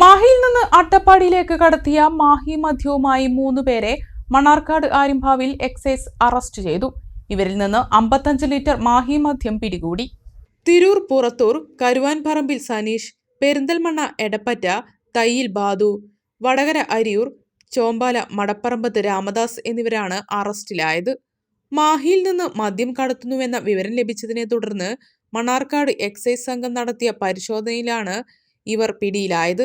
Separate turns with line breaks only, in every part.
മാഹിയിൽ നിന്ന് അട്ടപ്പാടിയിലേക്ക് കടത്തിയ മാഹി മദ്യവുമായി മൂന്നുപേരെ മണാർക്കാട് ആരിംഭാവിൽ എക്സൈസ് അറസ്റ്റ് ചെയ്തു. ഇവരിൽ നിന്ന് അമ്പത്തഞ്ച് ലിറ്റർ മാഹി മദ്യം പിടികൂടി. തിരൂർ പുറത്തൂർ കരുവാൻപറമ്പിൽ സനീഷ് പെരിന്തൽമണ്ണ എടപ്പറ്റ തയ്യിൽ ബാദു വടകര അരിയൂർ ചോമ്പാല മടപ്പറമ്പത്ത് രാമദാസ് എന്നിവരാണ് അറസ്റ്റിലായത്. മാഹിയിൽ നിന്ന് മദ്യം കടത്തുന്നുവെന്ന വിവരം ലഭിച്ചതിനെ തുടർന്ന് മണാർക്കാട് എക്സൈസ് സംഘം നടത്തിയ പരിശോധനയിലാണ് ഇവർ പിടിയിലായത്.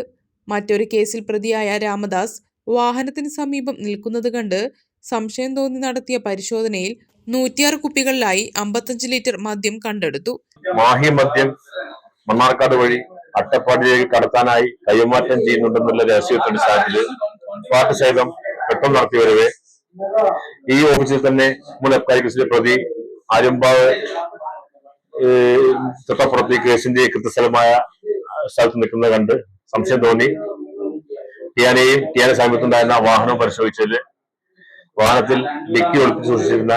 മറ്റൊരു കേസിൽ പ്രതിയായ രാമദാസ് വാഹനത്തിന് സമീപം നിൽക്കുന്നത് കണ്ട് സംശയം തോന്നി നടത്തിയ പരിശോധനയിൽ നൂറ്റിയാറ് കുപ്പികളിലായി അമ്പത്തഞ്ച് ലിറ്റർ മദ്യം കണ്ടെടുത്തു.
മദ്യം മണ്ണാർക്കാട് വഴി അട്ടപ്പാടിയിലേക്ക് കടത്താനായി കൈമാറ്റം ചെയ്യുന്നുണ്ടെന്നുള്ള രഹസ്യത്തിന്റെ സാധ്യത പാട്ട് സഹിതം പെട്ടെന്ന് നടത്തി വരവേ. ഈ ഓഫീസിൽ തന്നെ മുൻ അബ്കാരി കേസിലെ പ്രതി ആര്യമ്പാവ് ഏഹ്, തൊട്ടപ്പുറത്ത് കേസിന്റെ കൃത്യസ്ഥലമായ സ്ഥലത്ത് നിൽക്കുന്നത് കണ്ട് സംശയം തോന്നി. ടിയാനെയും ടിയാനെ സമീപത്തുണ്ടായിരുന്ന വാഹനം പരിശോധിച്ചതിൽ വാഹനത്തിൽ ലിക്കി ഒളിപ്പിച്ച് സൂക്ഷിച്ചിരുന്ന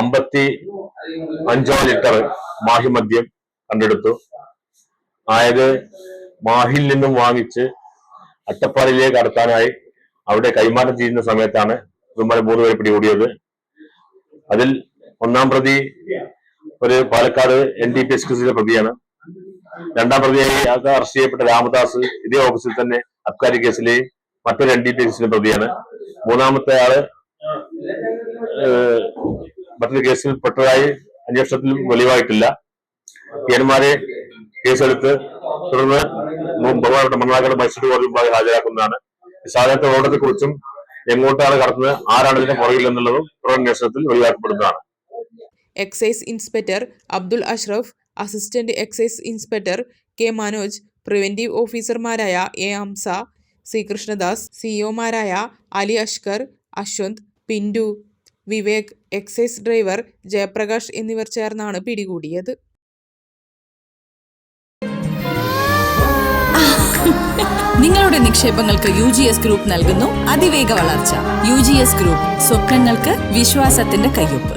അമ്പത്തി അഞ്ചോ ലിറ്റർ മാഹി മദ്യം കണ്ടെടുത്തു. ആയത് മാഹിയിൽ നിന്നും വാങ്ങിച്ച് അട്ടപ്പാടിയിലേക്ക് കടത്താനായി അവിടെ കൈമാറ്റം ചെയ്യുന്ന സമയത്താണ് ഇവന്മാരെ മൂന്ന് പേരെ പിടികൂടിയത്. അതിൽ ഒന്നാം പ്രതി ഒരു Palakkad N D P S കേസിലെ പ്രതിയാണ്. രണ്ടാം പ്രതിയായി അറസ്റ്റ് ചെയ്യപ്പെട്ട രാമദാസ് ഇതേ ഓഫീസിൽ തന്നെ അബ്കാരി കേസിലെ മറ്റൊരു എൻ ഡി പി കേസിലെ പ്രതിയാണ്. മൂന്നാമത്തെ ആൾ മറ്റൊരു കേസിൽ പെട്ടതായി അന്വേഷണത്തിൽ വെളിവായിട്ടില്ല. പിയന്മാരെ കേസെടുത്ത് തുടർന്ന് ബഹുമാനപ്പെട്ട മണ്ണാക്കാട് മജിസ്ട്രേറ്റ് കോടതി മുമ്പാകെ ഹാജരാക്കുന്നതാണ്. സാധാരണ ഓടത്തെ കുറിച്ചും എങ്ങോട്ടാണ് കടത്തുന്നത് ആരാണ് ഇതിന്റെ പുറകിൽ എന്നുള്ളതും തുടർ അന്വേഷണത്തിൽ വെളിവാക്കപ്പെടുന്നതാണ്.
Excise inspector Abdul Ashraf assistant excise inspector K Manoj preventive ഓഫീസർമാരായ എ ഹംസ സി കൃഷ്ണദാസ് സിഒമാരായ അലി അഷ്കർ അശ്വന്ത് പിന്റു വിവേക് എക്സൈസ് ഡ്രൈവർ ജയപ്രകാശ് എന്നിവർ ചേർന്നാണ് പിടികൂടിയത്.
നിങ്ങളുടെ നിക്ഷേപങ്ങൾക്ക് യു ജി എസ് ഗ്രൂപ്പ് നൽകുന്നു. അതിവേഗ വളർച്ച. യു ജി എസ് ഗ്രൂപ്പ് സ്വപ്നങ്ങൾക്ക് വിശ്വാസത്തിന്റെ കയ്യൊപ്പ്.